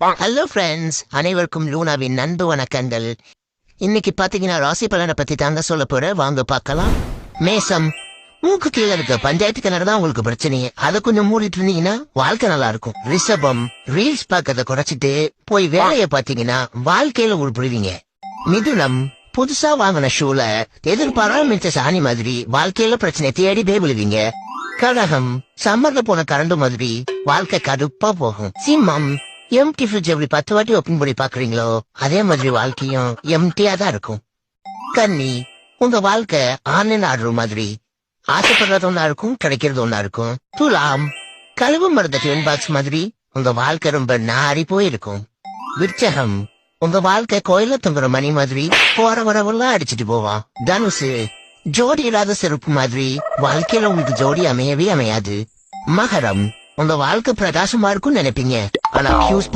Hello friends அனைவருக்கும் லூனாவின் நண்பு வணக்கங்கள். இன்னைக்கு பாத்தீங்கன்னா ராசி பலனை பத்தி தாங்க சொல்ல போற. வாங்க பார்க்கலாம். மேசம். மூக்கு கீழே இருக்க பஞ்சாயத்து கிணறு தான் உங்களுக்கு பிரச்சனையே. அதை கொஞ்சம் மூடிட்டு இருந்தீங்கன்னா வாழ்க்கை நல்லா இருக்கும். ரிஷபம். ரீல்ஸ் பார்க்கறத குறைச்சிட்டு போய் வேலையை பாத்தீங்கன்னா வாழ்க்கையில உருப்பிடுவீங்க. மிதுனம். புதுசா வாங்கின ஷூல எதிர்பாராம சாணி மாதிரி வாழ்க்கையில பிரச்சனை தேடி போய் விழுவீங்க கடகம் சம்மர்ல போன கரண்டு மாதிரி வாழ்க்கை கடுப்பா போகும். சிம்மம். எம்டி ஃப்ரிட்ஜ் எப்படி பத்து வாட்டி ஓபன் பண்ணி பாக்குறீங்களோ அதே மாதிரி வாழ்க்கையும் எம்டியா தான் இருக்கும். கன்னி உங்க வாழ்க்கை ஆன்லைன் ஆர்டர் மாதிரி. ஆசைப்படுறது ஒண்ணா இருக்கும் கிடைக்கிறது ஒண்ணா இருக்கும். துலாம் கழுவு மருந்த டியூன் பாக்ஸ் மாதிரி உங்க வாழ்க்கை ரொம்ப நாரி போயிருக்கும். விருச்சகம் உங்க வாழ்க்கை கோயில தொங்குற மணி மாதிரி போற வரவெல்லாம் அடிச்சிட்டு போவான். தனுசு ஜோடி இல்லாத செருப்பு மாதிரி வாழ்க்கையில உங்களுக்கு ஜோடி அமையவே அமையாது. மகரம் உங்க வாழ்க்கை பிரகாசமா இருக்கும்னு நினைப்பீங்க. ஆனா ஃபியூஸ்